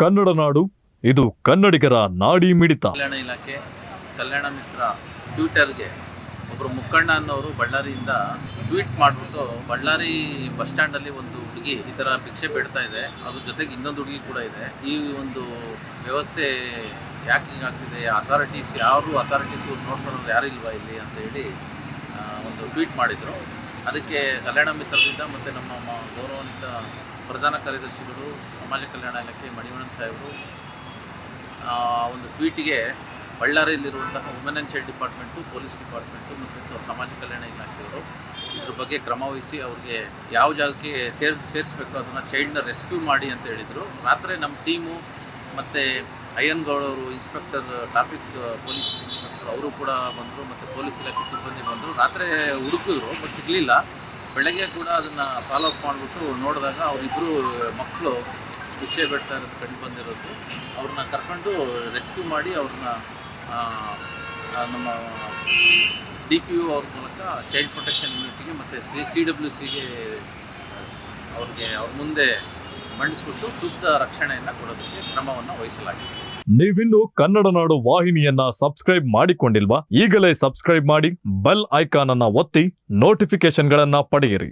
ಕನ್ನಡ ನಾಡು, ಇದು ಕನ್ನಡಿಗರ ನಾಡಿ ಮಿಡಿತ. ಕಲ್ಯಾಣ ಇಲಾಖೆ, ಕಲ್ಯಾಣ ಮಿತ್ರ ಟ್ವಿಟರ್ಗೆ ಒಬ್ಬರು ಮುಖಂಡ ಅನ್ನೋರು ಬಳ್ಳಾರಿಯಿಂದ ಟ್ವೀಟ್ ಮಾಡಿಬಿಟ್ಟು ಬಳ್ಳಾರಿ ಬಸ್ ಸ್ಟ್ಯಾಂಡಲ್ಲಿ ಒಂದು ಹುಡುಗಿ ಈ ಥರ ಭಿಕ್ಷೆ ಬೇಡ್ತಾ ಇದೆ, ಅದ್ರ ಜೊತೆಗೆ ಇನ್ನೊಂದು ಹುಡುಗಿ ಕೂಡ ಇದೆ. ಈ ಒಂದು ವ್ಯವಸ್ಥೆ ಯಾಕೆ ಹಿಂಗಾಗ್ತಿದೆ ಅಥಾರಿಟೀಸ್ ಯಾರು ಅಥಾರಿಟೀಸ್ ನೋಡ್ಕೊಳ್ಳೋರು ಯಾರು ಇಲ್ವಾ ಇಲ್ಲಿ ಅಂತ ಹೇಳಿ ಒಂದು ಟ್ವೀಟ್ ಮಾಡಿದರು. ಅದಕ್ಕೆ ಕಲ್ಯಾಣ ಮಿತ್ರರಿಂದ ಮತ್ತು ನಮ್ಮ ಗೌರವಾನ್ವಿತ ಪ್ರಧಾನ ಕಾರ್ಯದರ್ಶಿಗಳು, ಸಮಾಜ ಕಲ್ಯಾಣ ಇಲಾಖೆ ಮಣಿವಣನ್ ಸಾಹೇಬರು ಒಂದು ಟ್ವೀಟಿಗೆ ಬಳ್ಳಾರಿಯಲ್ಲಿರುವಂತಹ women and child department police department ಮತ್ತು ಸಮಾಜ ಕಲ್ಯಾಣ ಇಲಾಖೆಯವರು ಇದ್ರ ಬಗ್ಗೆ ಕ್ರಮ ವಹಿಸಿ ಅವ್ರಿಗೆ ಯಾವ ಜಾಗಕ್ಕೆ ಸೇರ್ ಸೇರಿಸ್ಬೇಕು, ಅದನ್ನು ಚೈಲ್ಡ್ನ ರೆಸ್ಕ್ಯೂ ಮಾಡಿ ಅಂತ ಹೇಳಿದರು. ರಾತ್ರಿ ನಮ್ಮ ಟೀಮು ಮತ್ತು ಅಯ್ಯನ್ಗೌಡ ಅವರು ಇನ್ಸ್ಪೆಕ್ಟರ್, ಟ್ರಾಫಿಕ್ ಪೊಲೀಸ್ ಇನ್ಸ್ಪೆಕ್ಟರ್ ಅವರು ಕೂಡ ಬಂದರು, ಮತ್ತು ಪೊಲೀಸ್ ಇಲಾಖೆ ಸಿಬ್ಬಂದಿ ಬಂದರು. ರಾತ್ರಿ ಹುಡುಕಿದ್ರು ಬಟ್ ಸಿಗಲಿಲ್ಲ. ಬೆಳಗ್ಗೆ ಕೂಡ ಅದನ್ನು ಫಾಲೋ ಅಪ್ ಮಾಡಿಬಿಟ್ಟು ನೋಡಿದಾಗ ಅವರಿಬ್ಬರು ಮಕ್ಕಳು ಭಿಕ್ಷೆ ಬೆಟ್ಟ ಇರೋದು ಕಂಡು ಬಂದಿರೋದು. ಅವ್ರನ್ನ ಕರ್ಕೊಂಡು ರೆಸ್ಕ್ಯೂ ಮಾಡಿ ಅವ್ರನ್ನ ನಮ್ಮ ಡಿ ಪಿ ಯು ಅವ್ರ ಮೂಲಕ ಚೈಲ್ಡ್ ಪ್ರೊಟೆಕ್ಷನ್ ಯೂನಿಟ್ಗೆ ಮತ್ತು ಸಿ ಸಿ ಡಬ್ಲ್ಯೂ ಸಿಗೆ ಅವ್ರಿಗೆ ಅವ್ರ ಮುಂದೆ ಮಂಡಿಸ್ಬಿಟ್ಟು ಸೂಕ್ತ ರಕ್ಷಣೆಯನ್ನು ಕೊಡೋದಕ್ಕೆ ಕ್ರಮವನ್ನು ವಹಿಸಲಾಗಿದೆ. ನೀವಿನ್ನು ಕನ್ನಡ ನಾಡು ವಾಹಿನಿಯನ್ನ ಸಬ್ಸ್ಕ್ರೈಬ್ ಮಾಡಿಕೊಂಡಿಲ್ವಾ ಈಗಲೇ ಸಬ್ಸ್ಕ್ರೈಬ್ ಮಾಡಿ ಬೆಲ್ ಐಕಾನ್ ಅನ್ನ ಒತ್ತಿ ನೋಟಿಫಿಕೇಶನ್ಗಳನ್ನ ಪಡೆಯಿರಿ.